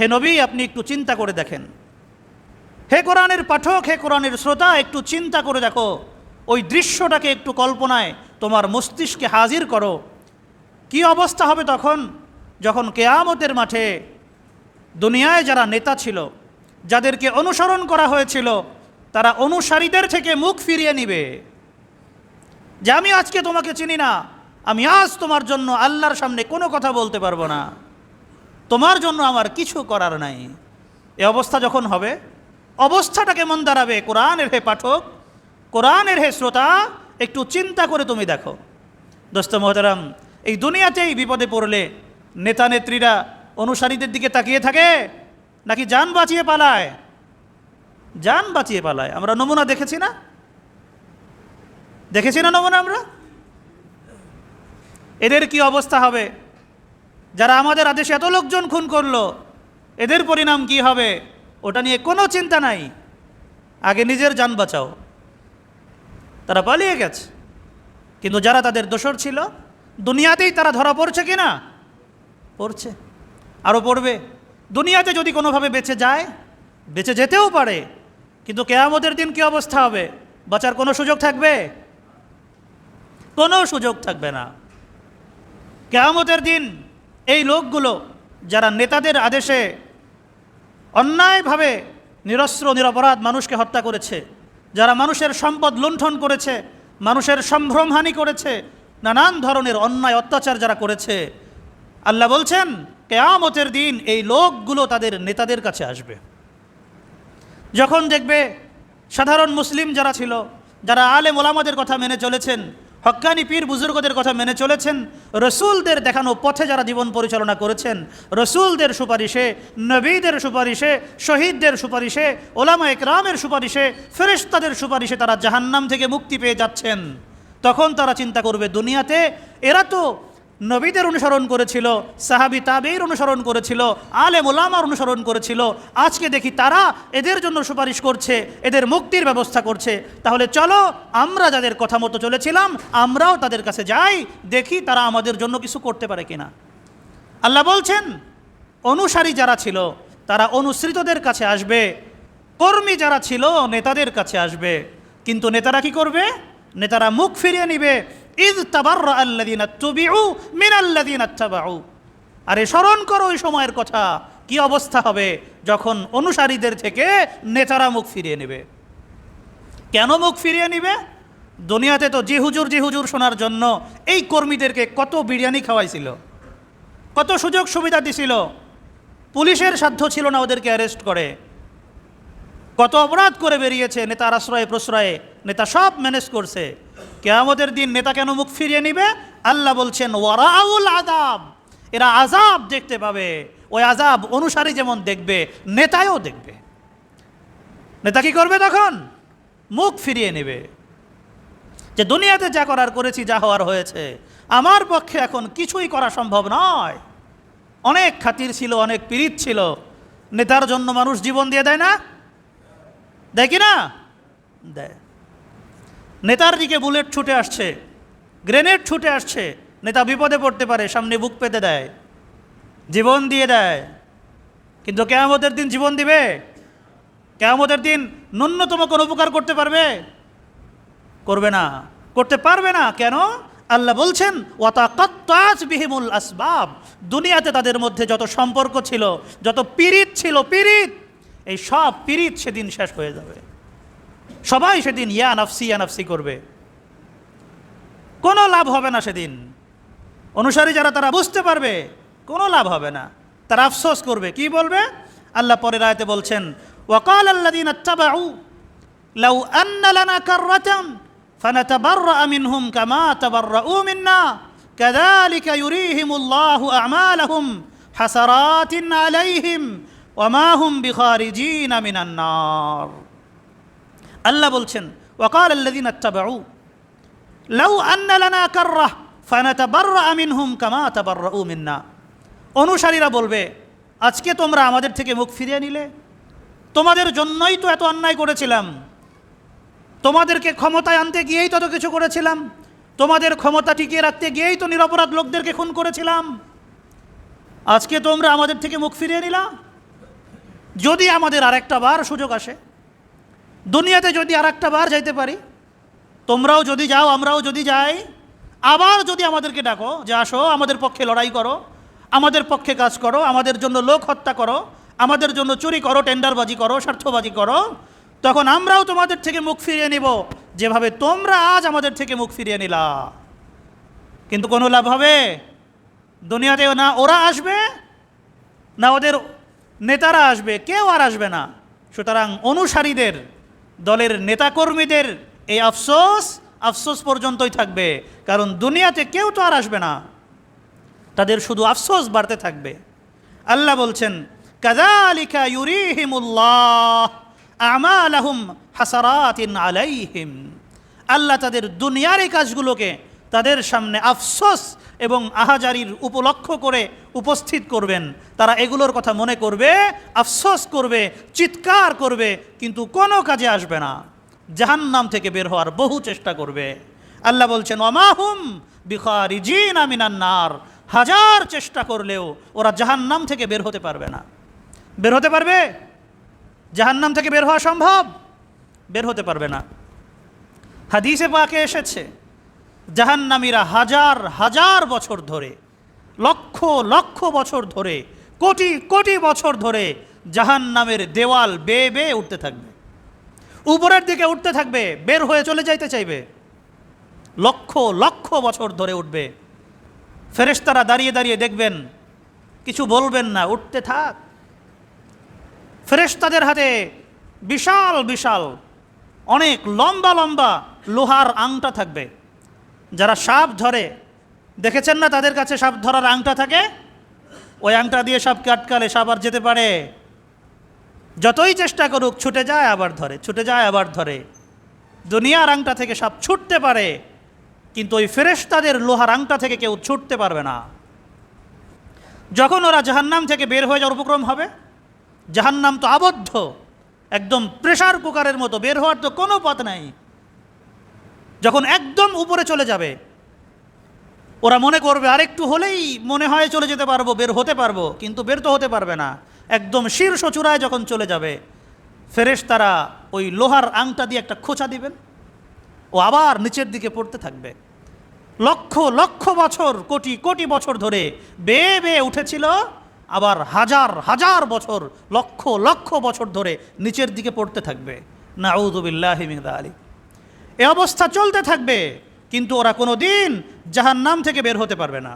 হে নবী, আপনি একটু চিন্তা করে দেখেন। হে কোরআনের পাঠক, হে কোরআনের শ্রোতা, একটু চিন্তা করে দেখো। ওই দৃশ্যটাকে একটু কল্পনায় তোমার মস্তিষ্কে হাজির করো। কি অবস্থা হবে তখন? যখন কেয়ামতের মাঠে দুনিয়ায় যারা নেতা ছিল, যাদেরকে অনুসরণ করা হয়েছিল, তারা অনুসারীদের থেকে মুখ ফিরিয়ে নিবে। যে আমি আজকে তোমাকে চিনি না, আমি আজ তোমার জন্য আল্লাহর সামনে কোনো কথা বলতে পারব না। তোমার জন্য আমার কিছু করার নাই। এ অবস্থা যখন হবে, অবস্থাটা কেমন দাঁড়াবে? কোরআনের হে পাঠক, কোরআনের হে শ্রোতা, একটু চিন্তা করে তুমি দেখো। দোস্ত মহতারাম, এই দুনিয়াতেই বিপদে পড়লে নেতা নেত্রীরা অনুসারীদের দিকে তাকিয়ে থাকে, নাকি যান বাঁচিয়ে পালায়? যান বাঁচিয়ে পালায়। আমরা নমুনা দেখেছি না? দেখেছি না নমুনা আমরা? এদের কি অবস্থা হবে? যারা আমাদের আদেশে এত লোকজন খুন করল, এদের পরিণাম কি হবে? ওটা নিয়ে কোনো চিন্তা নাই। আগে নিজের যান বাঁচাও। তারা পালিয়ে গেছে। কিন্তু যারা তাদের দোষর ছিল, দুনিয়াতেই তারা ধরা পড়ছে কি না? পড়ছে। আরও পড়বে, দুনিয়াতে যদি কোনোভাবে বেঁচে যায়, বেঁচে যেতেও পারে, কিন্তু কেয়ামতের দিন কি অবস্থা হবে? বাঁচার কোনো সুযোগ থাকবে? কোনো সুযোগ থাকবে না। কেয়ামতের দিন এই লোকগুলো যারা নেতাদের আদেশে অন্যায়ভাবে নিরস্ত্র, নিরপরাধ মানুষকে হত্যা করেছে, যারা মানুষের সম্পদ লুণ্ঠন করেছে, মানুষের সম্ভ্রমহানি করেছে, নানান ধরনের অন্যায়, অত্যাচার যারা করেছে, আল্লাহ বলছেন, কেয়ামতের দিন এই লোকগুলো তাদের নেতাদের কাছে আসবে। যখন দেখবে সাধারণ মুসলিম যারা ছিল, যারা আলে মোলামাদের কথা মেনে চলেছেন হক্কানি পীর বুজুর্গদের কথা মেনে চলেছেন। রসুলদের দেখানো পথে যারা জীবন পরিচালনা করেছেন, রসুলদের সুপারিশে, নবীদের সুপারিশে, শহীদদের সুপারিশে, ওলামা একরামের সুপারিশে ফেরেস্তাদের সুপারিশে তারা জাহান্নাম থেকে মুক্তি পেয়ে যাচ্ছেন। তখন তারা চিন্তা করবে, দুনিয়াতে এরা তো নবীদের অনুসরণ করেছিল, সাহাবি তাবের অনুসরণ করেছিল, আলে মোলামার অনুসরণ করেছিল। আজকে দেখি তারা এদের জন্য সুপারিশ করছে, এদের মুক্তির ব্যবস্থা করছে। তাহলে চলো, আমরা যাদের কথা মতো চলেছিলাম, আমরাও তাদের কাছে যাই, দেখি তারা আমাদের জন্য কিছু করতে পারে কিনা। আল্লাহ বলছেন, অনুসারী যারা ছিল, তারা অনুসৃতদের কাছে আসবে, কর্মী যারা ছিল, নেতাদের কাছে আসবে। কিন্তু নেতারা কি করবে? নেতারা মুখ ফিরিয়ে নিবে ইদ তাবার আল্লাদিনা তুবিউ মিন আল্লাদিনা তাবাউ। আরে স্মরণ করো ওই সময়ের কথা, কি অবস্থা হবে যখন অনুসারীদের থেকে নেতারা মুখ ফিরিয়ে নেবে। কেন মুখ ফিরিয়ে নিবে? দুনিয়াতে তো জি হুজুর জি হুজুর শোনার জন্য এই কর্মীদেরকে কত বিরিয়ানি খাওয়াইছিল, কত সুযোগ সুবিধা দিছিল, পুলিশের সাধ্য ছিল না ওদেরকে অ্যারেস্ট করে। কত অপরাধ করে বেরিয়েছে নেতার আশ্রয়ে প্রশ্রয়ে। নেতা সব ম্যানেজ করছে। কেয়ামতের দিন নেতা কেন মুখ ফিরিয়ে নিবে? আল্লাহ বলছেন, ওয়ারাউল আজাব এরা আজাব দেখতে পাবে। ওই আজাব অনুসারী যেমন দেখবে, নেতায়ও দেখবে। নেতা কি করবে তখন? মুখ ফিরিয়ে নেবে। যে দুনিয়াতে যা করার করেছি, যা হওয়ার হয়েছে, আমার পক্ষে এখন কিছুই করা সম্ভব নয়। অনেক খাতির ছিল, অনেক পীড়িত ছিল। নেতার জন্য মানুষ জীবন দিয়ে দেয় না? দেয় কি না? দেয়। নেতার দিকে বুলেট ছুটে আসছে, গ্রেনেড ছুটে আসছে, নেতা বিপদে পড়তে পারে, সামনে বুক পেতে দেয়, জীবন দিয়ে দেয়। কিন্তু কেয়ামতের দিন জীবন দিবে? কেয়ামতের দিন ন্যূনতম কোনো উপকার করতে পারবে? করবে না। করতে পারবে না। কেন? আল্লাহ বলছেন ওয়াতাকাত্তাজ বিহিমুল আসবাব। দুনিয়াতে তাদের মধ্যে যত সম্পর্ক ছিল, যত পীড়িত ছিল, পীড়িত, এই সব পীড়িত সেদিন শেষ হয়ে যাবে। সবাই সেদিন ইয়া নাফসি ইয়া নাফসি করবে কোনো লাভ হবে না সেদিন অনুসারী যারা তারা বুঝতে পারবে কোনো লাভ হবে না তারা আফসোস করবে কি বলবে আল্লাহ পরে রায়তে বলছেন ওয়াকাল আল্লাদিন আত্তাবাউ লাউ আন্না লানা কাররাতান فنتبرأ منهم كما تبرؤوا منا كذلك يريهم الله أعمالهم حسرات عليهم وما هم بخارجين من النار আল্লাহ বলছেন, ওয়াকাল আল্লাদিন আত্তাবাউ লাউ আন্না লানা কাররাহ ফানাতাবাররা মিনহুম কামা তাবাররাউ মিন্না। অনুসারীরা বলবে, আজকে তোমরা আমাদের থেকে মুখ ফিরিয়ে নিলে। তোমাদের জন্যই তো এত অন্যায় করেছিলাম। তোমাদেরকে ক্ষমতায় আনতে গিয়েই তত কিছু করেছিলাম। তোমাদের ক্ষমতা টিকিয়ে রাখতে গিয়েই তো নিরপরাধ লোকদেরকে খুন করেছিলাম। আজকে তোমরা আমাদের থেকে মুখ ফিরিয়ে নিলা। যদি আমাদের আরেকটা বার সুযোগ আসে দুনিয়াতে যদি আরেকটা বার যাইতে পারি, তোমরাও যদি যাও, আমরাও যদি যাই, আবার যদি আমাদেরকে ডাকো যে আসো, আমাদের পক্ষে লড়াই করো, আমাদের পক্ষে কাজ করো, আমাদের জন্য লোক হত্যা করো, আমাদের জন্য চুরি করো, টেন্ডারবাজি করো, স্বার্থবাজি করো, তখন আমরাও তোমাদের থেকে মুখ ফিরিয়ে নিব। যেভাবে তোমরা আজ আমাদের থেকে মুখ ফিরিয়ে নিলা। কিন্তু কোনো লাভ হবে? দুনিয়াতে না ওরা আসবে, না ওদের নেতারা আসবে, কেউ আর আসবে না। সুতরাং অনুসারীদের দলের নেতাকর্মীদের এই আফসোস আফসোস পর্যন্তই থাকবে। কারণ দুনিয়াতে কেউ তো আর আসবে না। তাদের শুধু আফসোস বাড়তে থাকবে। আল্লাহ বলছেন কাদালিকা ইউরিহিমুল্লাহ আলাইহিম। আল্লাহ তাদের দুনিয়ার এই কাজগুলোকে তাদের সামনে আফসোস এবং আহাজারির উপলক্ষ করে উপস্থিত করবেন। তারা এগুলোর কথা মনে করবে, আফসোস করবে, চিৎকার করবে, কিন্তু কোনো কাজে আসবে না। জাহান্নাম থেকে বের হওয়ার বহু চেষ্টা করবে। আল্লাহ বলছেন অমাহুম বিখারিজিন আমিনান্নার হাজার চেষ্টা করলেও ওরা জাহান্নাম থেকে বের হতে পারবে না। বের হতে পারবে? জাহান্নাম থেকে বের হওয়া সম্ভব? বের হতে পারবে না। হাদিসে পাকে এসেছে জাহান্নামীরা হাজার হাজার বছর ধরে, লক্ষ লক্ষ বছর ধরে, কোটি কোটি বছর ধরে জাহান্নামের দেওয়াল বেয়ে বেয়ে উঠতে থাকবে। উপরের দিকে উঠতে থাকবে, বের হয়ে চলে যাইতে চাইবে। লক্ষ লক্ষ বছর ধরে উঠবে। ফেরেশতারা দাঁড়িয়ে দাঁড়িয়ে দেখবেন, কিছু বলবেন না, উঠতে থাক। ফেরেশতাদের হাতে বিশাল বিশাল, অনেক লম্বা লম্বা লোহার আংটা থাকবে। যারা সাপ ধরে, দেখেছেন না তাদের কাছে সাপ ধরার আংটা থাকে? ওই আংটা দিয়ে সাপকে আটকালে সাপ আর যেতে পারে। যতই চেষ্টা করুক, ছুটে যায় আবার ধরে, ছুটে যায় আবার ধরে। দুনিয়ার আংটা থেকে সাপ ছুটতে পারে, কিন্তু ওই ফেরেশতাদের লোহার আংটা থেকে কেউ ছুটতে পারবে না। যখন ওরা জাহান্নাম থেকে বের হয়ে যাওয়ার উপক্রম হবে, জাহান্নাম তো আবদ্ধ, একদম প্রেশার কুকারের মতো বের হওয়ার তো কোনো পথ নাই। যখন একদম উপরে চলে যাবে, ওরা মনে করবে, আরেকটু হলেই মনে হয় চলে যেতে পারব, বের হতে পারব। কিন্তু বের তো হতে পারবে না। একদম শীর্ষ চূড়ায় যখন চলে যাবে ফেরেশ তারা ওই লোহার আংটা দিয়ে একটা খোঁচা দিবেন, ও আবার নিচের দিকে পড়তে থাকবে। লক্ষ লক্ষ বছর, কোটি কোটি বছর ধরে বেয়ে বেয়ে উঠেছিল, আবার হাজার হাজার বছর, লক্ষ লক্ষ বছর ধরে নিচের দিকে পড়তে থাকবে। না নাউদুবিল্লাহ আলী এ অবস্থা চলতে থাকবে, কিন্তু ওরা কোনো দিন জাহান নাম থেকে বের হতে পারবে না।